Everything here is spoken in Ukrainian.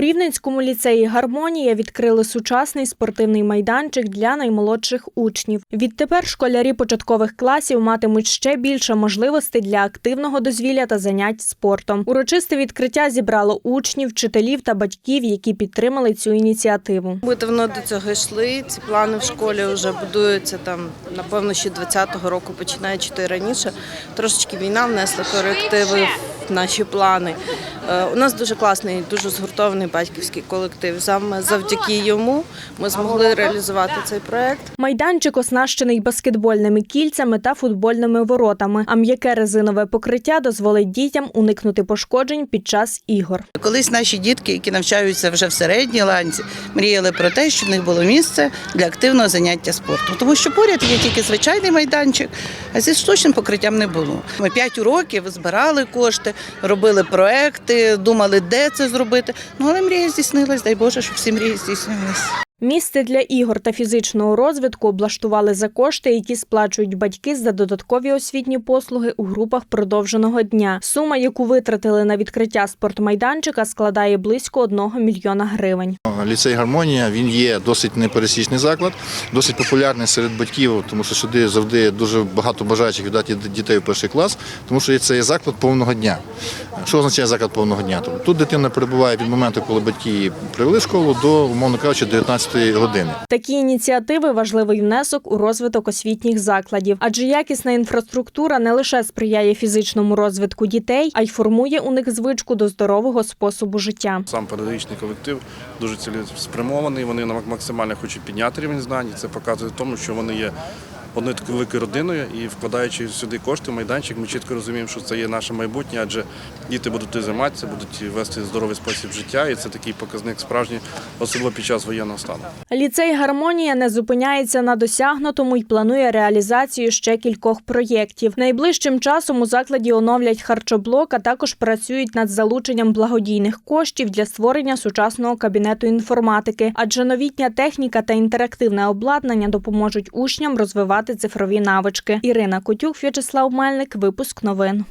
Вінницькому ліцеї Гармонія відкрили сучасний спортивний майданчик для наймолодших учнів. Відтепер школярі початкових класів матимуть ще більше можливостей для активного дозвілля та занять спортом. Урочисте відкриття зібрало учнів, вчителів та батьків, які підтримали цю ініціативу. Ми давно до цього йшли. Ці плани в школі вже будуються там, напевно, ще 20-го року, починаючи то й раніше. Трошечки війна внесла корективи наші плани. Е, У нас дуже класний, дуже згуртований батьківський колектив. Саме завдяки йому ми змогли реалізувати цей проект. Майданчик оснащений баскетбольними кільцями та футбольними воротами, а м'яке резинове покриття дозволить дітям уникнути пошкоджень під час ігор. Колись наші дітки, які навчаються вже в середній ланці, мріяли про те, щоб в них було місце для активного заняття спортом. Тому що поряд є тільки звичайний майданчик, а зі штучним покриттям не було. Ми п'ять уроків збирали кошти, робили проекти, думали, де це зробити. Ну але мрія здійснилась, дай Боже, щоб всі мрії здійснились. Місце для ігор та фізичного розвитку облаштували за кошти, які сплачують батьки за додаткові освітні послуги у групах продовженого дня. Сума, яку витратили на відкриття спортмайданчика, складає близько 1 мільйона гривень. Ліцей Гармонія він є досить непересічний заклад, досить популярний серед батьків, тому що сюди завжди дуже багато бажаючих віддати дітей у перший клас, тому що це є заклад повного дня. Що означає заклад повного дня? Тобто тут дитина перебуває від моменту, коли батьки привели школу, до, умовно кажучи, 19 години. Такі ініціативи важливий внесок у розвиток освітніх закладів, адже якісна інфраструктура не лише сприяє фізичному розвитку дітей, а й формує у них звичку до здорового способу життя. Сам педагогічний колектив дуже цілеспрямований. Вони максимально хочуть підняти рівень знань. Це показує тому, що вони є одною такою великою родиною і вкладаючи сюди кошти в майданчик, ми чітко розуміємо, що це є наше майбутнє, адже діти будуть тут займатися, будуть вести здоровий спосіб життя, і це такий показник справжній, особливо під час воєнного стану. Ліцей Гармонія не зупиняється на досягнутому й планує реалізацію ще кількох проєктів. Найближчим часом у закладі оновлять харчоблок, а також працюють над залученням благодійних коштів для створення сучасного кабінету інформатики, адже новітня техніка та інтерактивне обладнання допоможуть учням розвивати цифрові навички. Ірина Котюк, В'ячеслав Мельник, випуск новин.